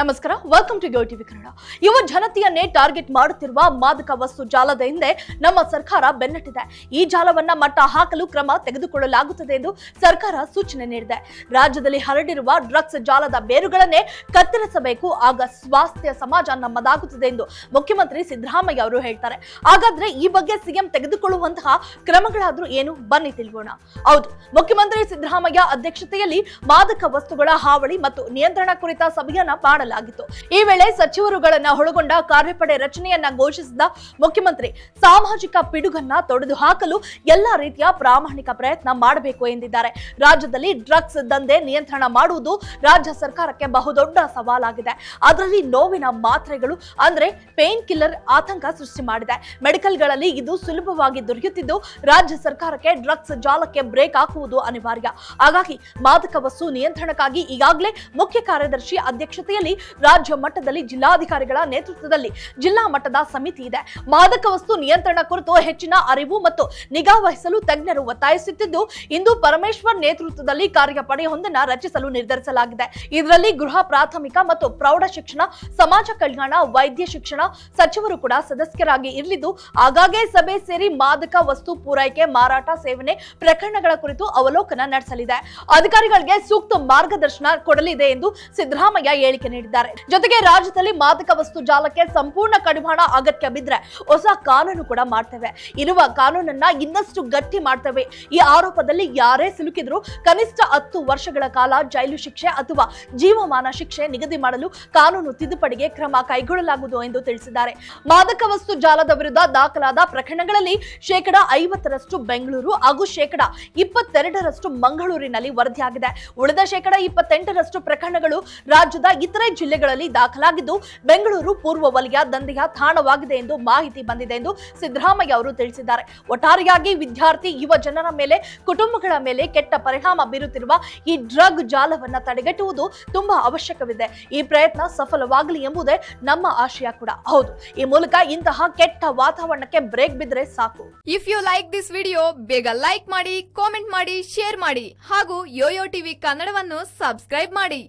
ನಮಸ್ಕಾರ welcome to TV Kannada. ಯುವ ಜನತೆಯನ್ನೇ target ಮಾಡುತ್ತಿರುವ ಮಾದಕ ವಸ್ತು ಜಾಲದ ಹಿಂದೆ ನಮ್ಮ ಸರ್ಕಾರ ಬೆನ್ನಟ್ಟಿದೆ. ಈ ಜಾಲವನ್ನ ಮಟ್ಟ ಹಾಕಲು ಕ್ರಮ ತೆಗೆದುಕೊಳ್ಳಲಾಗುತ್ತದೆ ಎಂದು ಸರ್ಕಾರ ಸೂಚನೆ ನೀಡಿದೆ. ರಾಜ್ಯದಲ್ಲಿ ಹರಡಿರುವ ಡ್ರಗ್ಸ್ ಜಾಲದ ಬೇರುಗಳನ್ನೇ ಕತ್ತರಿಸಬೇಕು, ಆಗ ಸ್ವಾಸ್ಥ್ಯ ಸಮಾಜ ನಮ್ಮದಾಗುತ್ತದೆ ಎಂದು ಮುಖ್ಯಮಂತ್ರಿ ಸಿದ್ದರಾಮಯ್ಯ ಅವರು ಹೇಳ್ತಾರೆ. ಹಾಗಾದ್ರೆ ಈ ಬಗ್ಗೆ ಸಿಎಂ ತೆಗೆದುಕೊಳ್ಳುವಂತಹ ಕ್ರಮಗಳಾದ್ರೂ ಏನು? ಬನ್ನಿ ತಿಳಿಯೋಣ ಹೌದು, ಮುಖ್ಯಮಂತ್ರಿ ಸಿದ್ದರಾಮಯ್ಯ ಅಧ್ಯಕ್ಷತೆಯಲ್ಲಿ ಮಾದಕ ವಸ್ತುಗಳ ಹಾವಳಿ ಮತ್ತು ನಿಯಂತ್ರಣ ಕುರಿತ ಸಭೆಯನ್ನ ಮಾಡಲಾಗಿತ್ತು ಈ ವೇಳೆ ಸಚಿವರುಗಳನ್ನ ಒಳಗೊಂಡ ಕಾರ್ಯಪಡೆ ರಚನೆಯನ್ನ ಘೋಷಿಸಿದ ಮುಖ್ಯಮಂತ್ರಿ ಸಾಮಾಜಿಕ ಪಿಡುಗನ್ನ ತೊಡೆದು ಹಾಕಲು ಎಲ್ಲಾ ರೀತಿಯ ಪ್ರಾಮಾಣಿಕ ಪ್ರಯತ್ನ ಮಾಡಬೇಕು ಎಂದಿದ್ದಾರೆ. ರಾಜ್ಯದಲ್ಲಿ ಡ್ರಗ್ಸ್ ದಂಧೆ ನಿಯಂತ್ರಣ ಮಾಡುವುದು ರಾಜ್ಯ ಸರ್ಕಾರಕ್ಕೆ ಬಹುದೊಡ್ಡ ಸವಾಲಾಗಿದೆ. ಅದರಲ್ಲಿ ನೋವಿನ ಮಾತ್ರೆಗಳು, ಅಂದ್ರೆ ಪೇನ್ ಕಿಲ್ಲರ್ ಆತಂಕ ಸೃಷ್ಟಿ ಮಾಡಿದೆ. ಮೆಡಿಕಲ್ಗಳಲ್ಲಿ ಇದು ಸುಲಭವಾಗಿ ದೊರೆಯುತ್ತಿದ್ದು ರಾಜ್ಯ ಸರ್ಕಾರಕ್ಕೆ ಡ್ರಗ್ಸ್ ಜಾಲಕ್ಕೆ ಬ್ರೇಕ್ ಹಾಕುವುದು ಅನಿವಾರ್ಯ. ಹಾಗಾಗಿ ಮಾದಕ ವಸ್ತು ನಿಯಂತ್ರಣಕ್ಕಾಗಿ ಈಗಾಗಲೇ ಮುಖ್ಯ ಕಾರ್ಯದರ್ಶಿ ಅಧ್ಯಕ್ಷತೆಯಲ್ಲಿ ರಾಜ್ಯ ಮಟ್ಟದಲ್ಲಿ ಜಿಲ್ಲಾಧಿಕಾರಿಗಳ ನೇತೃತ್ವದಲ್ಲಿ ಜಿಲ್ಲಾ ಮಟ್ಟದ ಸಮಿತಿ ಇದೆ. ಮಾದಕ ವಸ್ತು ನಿಯಂತ್ರಣ ಕುರಿತು ಹೆಚ್ಚಿನ ಅರಿವು ಮತ್ತು ನಿಗಾ ವಹಿಸಲು ತಜ್ಞರು ಒತ್ತಾಯಿಸುತ್ತಿದ್ದು, ಇಂದು ಪರಮೇಶ್ವರ್ ನೇತೃತ್ವದಲ್ಲಿ ಕಾರ್ಯಪಡೆಯೊಂದನ್ನು ರಚಿಸಲು ನಿರ್ಧರಿಸಲಾಗಿದೆ. ಇದರಲ್ಲಿ ಗೃಹ ಪ್ರಾಥಮಿಕ ಮತ್ತು ಪ್ರೌಢ ಶಿಕ್ಷಣ, ಸಮಾಜ ಕಲ್ಯಾಣ, ವೈದ್ಯ ಶಿಕ್ಷಣ ಸಚಿವರು ಕೂಡ ಸದಸ್ಯರಾಗಿ ಇರಲಿದ್ದು, ಆಗಾಗ್ಗೆ ಸಭೆ ಸೇರಿ ಮಾದಕ ವಸ್ತು ಪೂರೈಕೆ, ಮಾರಾಟ ಸೇವನೆ ಪ್ರಕರಣಗಳ ಕುರಿತು ಅವಲೋಕನ ನಡೆಸಲಿದೆ. ಅಧಿಕಾರಿಗಳಿಗೆ ಸೂಕ್ತ ಮಾರ್ಗದರ್ಶನ ಕೊಡಲಿದೆ ಎಂದು ಸಿದ್ದರಾಮಯ್ಯ ಹೇಳಿಕೆ ನೀಡಿದ್ದಾರೆ ಜೊತೆಗೆ ರಾಜ್ಯದಲ್ಲಿ ಮಾದಕ ವಸ್ತು ಜಾಲಕ್ಕೆ ಸಂಪೂರ್ಣ ಕಡಿವಾಣ ಅಗತ್ಯ ಬಿದ್ರೆ ಹೊಸ ಕಾನೂನು ಕೂಡ ಮಾಡ್ತೇವೆ. ಇರುವ ಕಾನೂನನ್ನ ಇನ್ನಷ್ಟು ಗಟ್ಟಿ ಮಾಡ್ತೇವೆ. ಈ ಆರೋಪದಲ್ಲಿ ಯಾರೇ ಸಿಲುಕಿದ್ರು ಕನಿಷ್ಠ ಹತ್ತು ವರ್ಷಗಳ ಕಾಲ ಜೈಲು ಶಿಕ್ಷೆ ಅಥವಾ ಜೀವಮಾನ ಶಿಕ್ಷೆ ನಿಗದಿ ಮಾಡಲು ಕಾನೂನು ತಿದ್ದುಪಡಿಗೆ ಕ್ರಮ ಕೈಗೊಳ್ಳಲಾಗುವುದು ಎಂದು ತಿಳಿಸಿದ್ದಾರೆ. ಮಾದಕ ವಸ್ತು ಜಾಲದ ವಿರುದ್ಧ ದಾಖಲಾದ ಪ್ರಕರಣಗಳಲ್ಲಿ ಶೇಕಡ ಐವತ್ತರಷ್ಟು ಬೆಂಗಳೂರು ಹಾಗೂ ಶೇಕಡ ಇಪ್ಪತ್ತೆರಡರಷ್ಟು ಮಂಗಳೂರಿನಲ್ಲಿ ವರದಿಯಾಗಿದೆ. ಉಳಿದ ಶೇಕಡ ಇಪ್ಪತ್ತೆಂಟರಷ್ಟು ಪ್ರಕರಣಗಳು ರಾಜ್ಯದ ಇತರೆ ಜಿಲ್ಲೆಗಳಲ್ಲಿ ದಾಖಲಾಗಿದ್ದು ಬೆಂಗಳೂರು, ಪೂರ್ವ ವಲಯ ದಂಧೆಯ ತಾಣವಾಗಿದೆ ಎಂದು ಮಾಹಿತಿ ಬಂದಿದೆ ಎಂದು ಸಿದ್ದರಾಮಯ್ಯ ಅವರು ತಿಳಿಸಿದ್ದಾರೆ. ಒಟ್ಟಾರೆಯಾಗಿ ವಿದ್ಯಾರ್ಥಿ, ಯುವ ಜನರ ಮೇಲೆ, ಕುಟುಂಬಗಳ ಮೇಲೆ ಕೆಟ್ಟ ಪರಿಣಾಮ ಬೀರುತ್ತಿರುವ ಈ ಡ್ರಗ್ ಜಾಲವನ್ನು ತಡೆಗಟ್ಟುವುದು ತುಂಬಾ ಅವಶ್ಯಕವಿದೆ. ಈ ಪ್ರಯತ್ನ ಸಫಲವಾಗಲಿ ಎಂಬುದೇ ನಮ್ಮ ಆಶಯ ಕೂಡ. ಹೌದು, ಈ ಮೂಲಕ ಇಂತಹ ಕೆಟ್ಟ ವಾತಾವರಣಕ್ಕೆ ಬ್ರೇಕ್ ಬಿದ್ರೆ ಸಾಕು. If you like this video ಬೇಗ ಲೈಕ್ ಮಾಡಿ ಕಾಮೆಂಟ್ ಮಾಡಿ ಶೇರ್ ಮಾಡಿ ಹಾಗೂ ಯೋಯೋ ಟಿವಿ ಕನ್ನಡವನ್ನು ಸಬ್ಸ್ಕ್ರೈಬ್ ಮಾಡಿ.